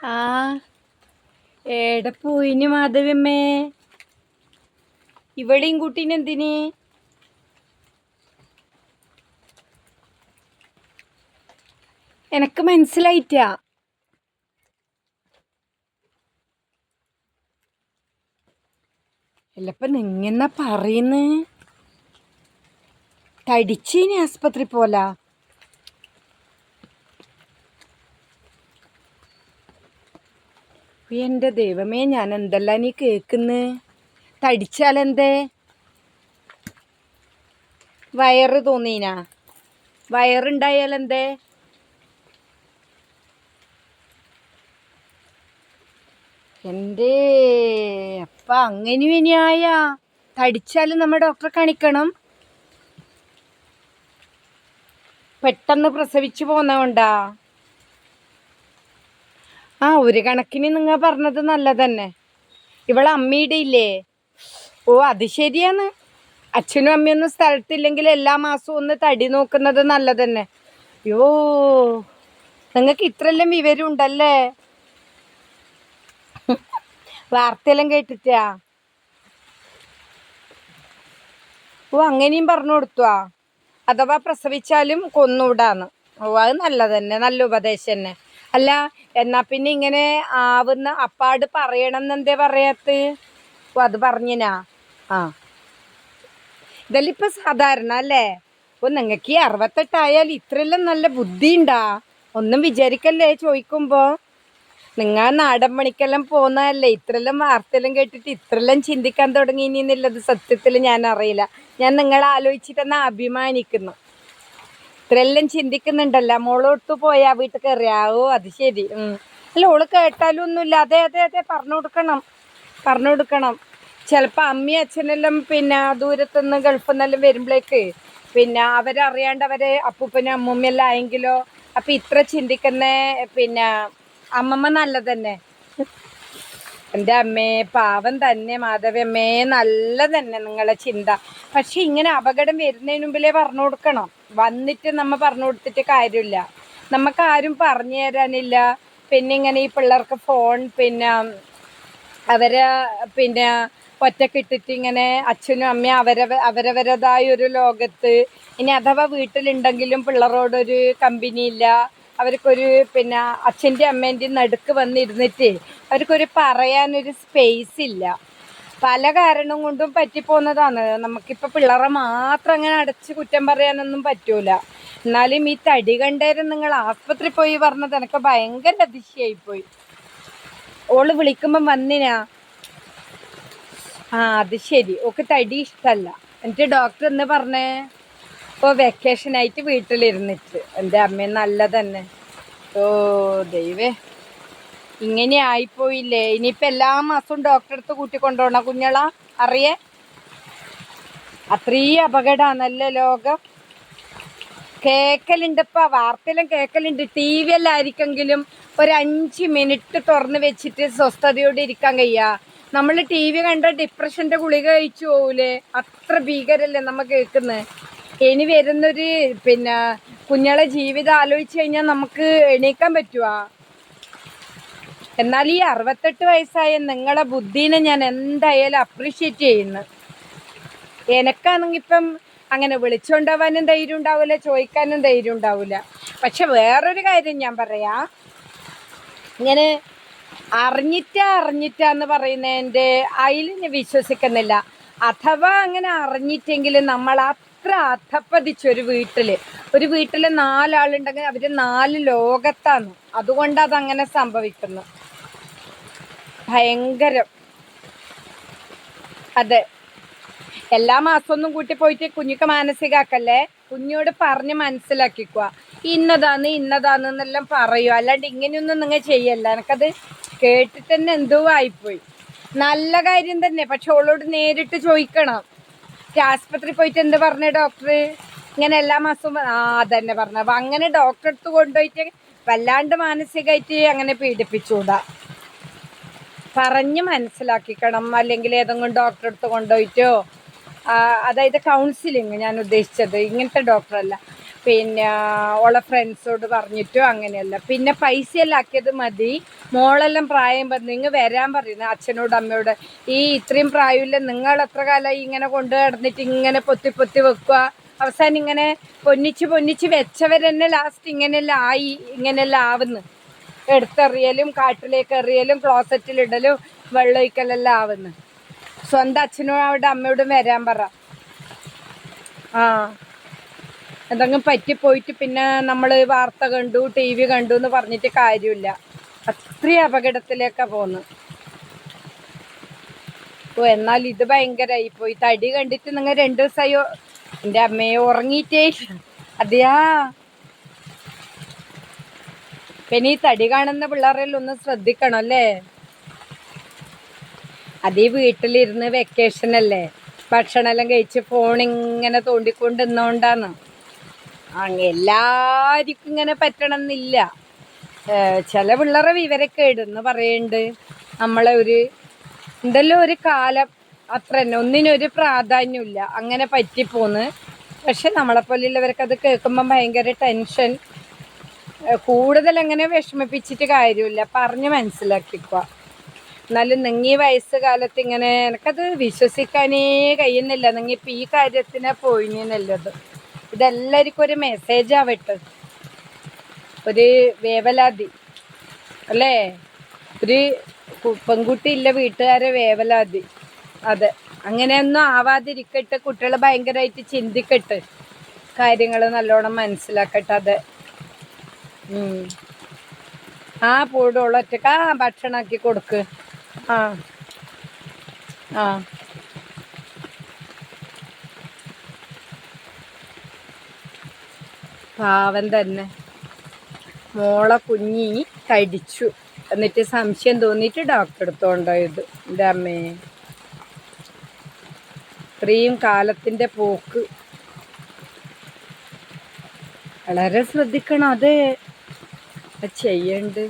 ആ എവിടെ പോയിന് മാധവമ്മേ ഇവിടെയും കുട്ടീനെ എന്തിന്? എനക്ക് മനസ്സിലായിട്ടാ അല്ലപ്പ നിങ്ങന്ന പറയുന്നേ? തടിച്ചീനി ആസ്പത്രി പോലാ. എന്റെ ദൈവമേ ഞാൻ എന്തല്ല നീ കേൾക്കുന്നു? തടിച്ചാലെന്തേ? വയറ് തോന്നീനാ? വയറുണ്ടായാലെന്തേ? എന്റെ അപ്പ അങ്ങനെ ഇനിയായ തടിച്ചാലും നമ്മൾ ഡോക്ടറെ കാണിക്കണം. പെട്ടെന്ന് പ്രസവിച്ചു പോന്നോണ്ടാ ആ ഒരു കണക്കിന് നിങ്ങൾ പറഞ്ഞത് നല്ലതന്നെ. ഇവളെ അമ്മയുടെ ഇല്ലേ ഓ അത് ശരിയാണ്. അച്ഛനും അമ്മയൊന്നും സ്ഥലത്തില്ലെങ്കിൽ എല്ലാ മാസവും ഒന്ന് തടി നോക്കുന്നത് നല്ലതന്നെ. യോ നിങ്ങൾക്ക് ഇത്രയെല്ലാം വിവരം ഉണ്ടല്ലേ വാർത്തയെല്ലാം കേട്ടിട്ടാ? ഓ അങ്ങനെയും പറഞ്ഞു കൊടുത്തുവാ അഥവാ പ്രസവിച്ചാലും കൊന്നുവിടാന്ന് ഓ അത് നല്ലതന്നെ നല്ല ഉപദേശം തന്നെ. അല്ല എന്നാ പിന്നെ ഇങ്ങനെ ആവുന്ന അപ്പാട് പറയണം എന്നെന്തേ പറയാത്ത? ഓ അത് പറഞ്ഞിനാ. ആ. ഇതെല്ലാം ഇപ്പൊ സാധാരണ അല്ലേ? ഓ നിങ്ങൾക്ക് ഈ അറുപത്തെട്ടായാൽ ഇത്രയെല്ലാം നല്ല ബുദ്ധി ഉണ്ടാ ഒന്നും വിചാരിക്കല്ലേ ചോദിക്കുമ്പോ നിങ്ങൾ നാടൻ പണിക്കെല്ലാം പോകുന്നതല്ലേ ഇത്രയെല്ലാം വാർത്തയെല്ലാം കേട്ടിട്ട് ഇത്രയെല്ലാം ചിന്തിക്കാൻ തുടങ്ങി എന്നുള്ളത് സത്യത്തിൽ ഞാൻ അറിയില്ല ഞാൻ നിങ്ങളെ ആലോചിച്ചിട്ടെന്നാ അഭിമാനിക്കുന്നു. ഇത്രയെല്ലാം ചിന്തിക്കുന്നുണ്ടല്ലോ. മോളോട്ട് പോയാ വീട്ടിൽ കയറിയാ ഓ അത് ശരി. അല്ല ഓൾ കേട്ടാലും ഒന്നുമില്ല. അതെ അതെ അതെ പറഞ്ഞു കൊടുക്കണം. പറഞ്ഞു കൊടുക്കണം. ചിലപ്പോൾ അമ്മയും അച്ഛനെല്ലാം പിന്നെ ദൂരത്തുനിന്ന് ഗൾഫിൽ നിന്നെല്ലാം വരുമ്പോഴേക്ക് പിന്നെ അവരറിയാണ്ട് അവരെ അപ്പൂപ്പനും അമ്മൂമ്മയെല്ലാം ആയെങ്കിലോ അപ്പം ഇത്ര ചിന്തിക്കുന്ന പിന്നെ അമ്മമ്മ നല്ലതന്നെ. എന്റെ അമ്മേ പാവം തന്നെ മാധവമ്മേ നല്ല തന്നെ നിങ്ങളെ ചിന്ത. പക്ഷെ ഇങ്ങനെ അപകടം വരുന്നതിന് മുമ്പിലേ പറഞ്ഞു കൊടുക്കണം. വന്നിട്ട് നമ്മ പറഞ്ഞു കൊടുത്തിട്ട് കാര്യമില്ല. നമുക്ക് ആരും പറഞ്ഞു തരാനില്ല. പിന്നെ ഇങ്ങനെ ഈ പിള്ളേർക്ക് ഫോൺ പിന്നെ അവരെ പിന്നെ ഒറ്റക്കിട്ടിട്ട് ഇങ്ങനെ അച്ഛനും അമ്മയും അവരവ അവരവരതായ ഒരു ലോകത്ത്. ഇനി അഥവാ വീട്ടിലുണ്ടെങ്കിലും പിള്ളേരോടൊരു കമ്പനി ഇല്ല. അവർക്കൊരു പിന്നെ അച്ഛന്റെ അമ്മേന്റെയും നടുക്ക് വന്നിരുന്നിട്ട് അവർക്കൊരു പറയാനൊരു സ്പേസ് ഇല്ല. പല കാരണം കൊണ്ടും പറ്റിപ്പോകുന്നതാണ് നമുക്കിപ്പോൾ പിള്ളേരെ മാത്രം അങ്ങനെ അടച്ച് കുറ്റം പറയാനൊന്നും പറ്റൂല. എന്നാലും ഈ തടി കണ്ടേരം നിങ്ങൾ ആസ്പത്രി പോയി പറഞ്ഞത് എനിക്ക് ഭയങ്കര അതിശയായിപ്പോയി. ഓൾ വിളിക്കുമ്പം വന്നിനാ ആ അത് ശരി. ഓക്ക് തടി ഇഷ്ടല്ല. എന്നിട്ട് ഡോക്ടർ എന്ന് പറഞ്ഞേ ഇപ്പോൾ വെക്കേഷനായിട്ട് വീട്ടിലിരുന്നിട്ട്. എന്റെ അമ്മ നല്ല തന്നെ ഓ ദൈവേ. ഇങ്ങനെ ആയിപ്പോയില്ലേ. ഇനിയിപ്പോൾ എല്ലാ മാസവും ഡോക്ടറെ അടുത്ത് കൂട്ടിക്കൊണ്ടോണ കുഞ്ഞള അറിയേ? അത്രയും അപകടമാണല്ലേ ലോകം. കേക്കലുണ്ടിപ്പ വാർത്തയിലും കേക്കലുണ്ട്. ടി വി എല്ലാം ആയിരിക്കെങ്കിലും ഒരു അഞ്ച് മിനിറ്റ് തുറന്ന് വെച്ചിട്ട് സ്വസ്ഥതയോടെ ഇരിക്കാൻ കഴിയാ. നമ്മൾ ടി വി കണ്ട ഡിപ്രഷന്റെ ഗുളിക കഴിച്ചു പോകൂലേ അത്ര ഭീകരല്ലേ നമ്മൾ കേൾക്കുന്നത് ഇനി വരുന്നൊരു പിന്നെ കുഞ്ഞളെ ജീവിതം ആലോചിച്ച് കഴിഞ്ഞാൽ നമുക്ക് എണീക്കാൻ പറ്റുവാ. എന്നാൽ ഈ അറുപത്തെട്ട് വയസ്സായ നിങ്ങളെ ബുദ്ധീനെ ഞാൻ എന്തായാലും അപ്രീഷിയേറ്റ് ചെയ്യുന്നു. എനക്കാണെങ്കിപ്പം അങ്ങനെ വിളിച്ചുകൊണ്ടുപോകാനും ധൈര്യം ഉണ്ടാവില്ല ചോദിക്കാനും ധൈര്യം ഉണ്ടാവില്ല പക്ഷെ വേറൊരു കാര്യം ഞാൻ പറയാ. ഇങ്ങനെ അറിഞ്ഞിട്ടാ അറിഞ്ഞിട്ടാന്ന് പറയുന്നതിന്റെ അതിൽ ഞാൻ വിശ്വസിക്കുന്നില്ല. അഥവാ അങ്ങനെ അറിഞ്ഞിട്ടെങ്കിൽ നമ്മൾ അത്ര അധപ്പതിച്ചൊരു വീട്ടിൽ ഒരു വീട്ടിൽ നാലാളുണ്ടെങ്കിൽ അവർ നാല് ലോകത്താണ്. അതുകൊണ്ട് അതങ്ങനെ സംഭവിക്കുന്നു ഭയങ്കരം. അതെ. എല്ലാ മാസം ഒന്നും കൂട്ടി പോയിട്ട് കുഞ്ഞുക്ക് മാനസികാക്കല്ലേ? കുഞ്ഞോട് പറഞ്ഞ് മനസ്സിലാക്കിക്കുക ഇന്നതാന്ന് ഇന്നതാന്ന് എന്നെല്ലാം പറയുക അല്ലാണ്ട് ഇങ്ങനെയൊന്നും നിങ്ങൾ ചെയ്യല്ല. എനിക്കത് കേട്ടിട്ട് തന്നെ എന്തോ ആയിപ്പോയി. നല്ല കാര്യം തന്നെ. പക്ഷെ അവളോട് നേരിട്ട് ചോദിക്കണം. ആസ്പത്രി പോയിട്ട് എന്ത് പറഞ്ഞ ഡോക്ടർ ഇങ്ങനെ എല്ലാ മാസവും ആ അതന്നെ പറഞ്ഞു അപ്പൊ അങ്ങനെ ഡോക്ടറെ അടുത്ത് കൊണ്ടുപോയിട്ട് വല്ലാണ്ട് മാനസികമായിട്ട് അങ്ങനെ പീഡിപ്പിച്ചൂടാ. പറഞ്ഞ് മനസ്സിലാക്കിക്കണം. അല്ലെങ്കിൽ ഏതെങ്കിലും ഡോക്ടറെ അടുത്ത് കൊണ്ടുപോയിട്ടോ. അതായത് കൗൺസിലിങ് ഞാൻ ഉദ്ദേശിച്ചത്. ഇങ്ങനത്തെ ഡോക്ടറല്ല പിന്നെ ഓളെ ഫ്രണ്ട്സോട് പറഞ്ഞിട്ടോ അങ്ങനെയല്ല. പിന്നെ പൈസയെല്ലാം ആക്കിയത് മതി. മോളെല്ലാം പ്രായം പറഞ്ഞു നിങ്ങൾ വരാൻ പറയുന്നു അച്ഛനോട് അമ്മയോട് ഈ ഇത്രയും പ്രായമില്ല. നിങ്ങൾ എത്ര കാലമായി ഇങ്ങനെ കൊണ്ടു കിടന്നിട്ട് ഇങ്ങനെ പൊത്തി പൊത്തി വെക്കുക? അവസാനം ഇങ്ങനെ പൊന്നിച്ച് പൊന്നിച്ച് വെച്ചവരെന്നെ ലാസ്റ്റ് ഇങ്ങനെയെല്ലാം ആയി ഇങ്ങനെയെല്ലാം ആവുന്നു. എടുത്തെറിയലും കാട്ടിലേക്ക് എറിയലും ക്ലോസറ്റിലിടലും വെള്ളമൊഴിക്കലെല്ലാം ആവുന്നു. സ്വന്തം അച്ഛനും അവിടെ അമ്മയോടും വരാൻ പറ. ആ. എന്തെങ്കിലും പറ്റിപ്പോയിട്ട് പിന്നെ നമ്മൾ വാർത്ത കണ്ടു ടി വി കണ്ടു എന്ന് പറഞ്ഞിട്ട് കാര്യമില്ല. അത്രയും അപകടത്തിലേക്കാണ് പോകുന്നത് ഓ എന്നാൽ ഇത് ഭയങ്കരമായി പോയി. തടി കണ്ടിട്ട് നിങ്ങൾ രണ്ടു ദിവസമായോ എന്റെ അമ്മയെ ഉറങ്ങിയിട്ടേ. അതെയാ? പിന്നെ ഈ തടി കാണുന്ന പിള്ളേരെല്ലാം ഒന്ന് ശ്രദ്ധിക്കണം അല്ലേ? അത് വീട്ടിലിരുന്ന് വെക്കേഷൻ അല്ലേ? ഭക്ഷണമെല്ലാം കഴിച്ച് ഫോൺ ഇങ്ങനെ തോണ്ടിക്കൊണ്ട് നിന്നോണ്ടാണ് അങ്ങ് എല്ലാവർക്കും ഇങ്ങനെ പറ്റണമെന്നില്ല. ചില പിള്ളേരെ വിവരക്കേട് എന്ന് പറയുന്നുണ്ട് നമ്മളെ ഒരു എന്തെല്ലാം ഒരു കാലം അത്ര തന്നെ ഒന്നിനൊരു പ്രാധാന്യമില്ല. അങ്ങനെ പറ്റിപ്പോന്ന്. പക്ഷെ നമ്മളെപ്പോലുള്ളവർക്ക് അത് കേൾക്കുമ്പം ഭയങ്കര ടെൻഷൻ കൂടുതൽ അങ്ങനെ വിഷമിപ്പിച്ചിട്ട് കാര്യമില്ല. പറഞ്ഞ് മനസ്സിലാക്കിക്കുക എന്നാലും നിങ്ങി വയസ്സ് കാലത്ത് ഇങ്ങനെ എനിക്കത് വിശ്വസിക്കാനേ കഴിയുന്നില്ല. നിങ്ങൾ ഇപ്പം ഈ കാര്യത്തിനെ പോയിനല്ലത് ഇതെല്ലാവർക്കും ഒരു മെസ്സേജ് ആവട്ടെ ഒരു വേവലാതി. അല്ലേ? ഒരു പെൺകുട്ടി ഇല്ല വീട്ടുകാരെ വേവലാതി. അതെ. അങ്ങനെയൊന്നും ആവാതിരിക്കട്ടെ കുട്ടികൾ ഭയങ്കരമായിട്ട് ചിന്തിക്കട്ടെ കാര്യങ്ങൾ നല്ലോണം മനസ്സിലാക്കട്ടെ. അതെ. ആ പൂടുള്ള ഒറ്റയ്ക്ക് ആ ഭക്ഷണമാക്കി കൊടുക്ക്. ആ. ആ. പാവം തന്നെ. മോളെ കുഞ്ഞി കടിച്ചു എന്നിട്ട് സംശയം തോന്നിയിട്ട് ഡോക്ടർ എടുത്തോണ്ടോ ഇത്. എന്റെ അമ്മേ. ഇത്രയും കാലത്തിന്റെ പോക്ക്. വളരെ ശ്രദ്ധിക്കണം. അത്. ചെയ്യണ്ട്.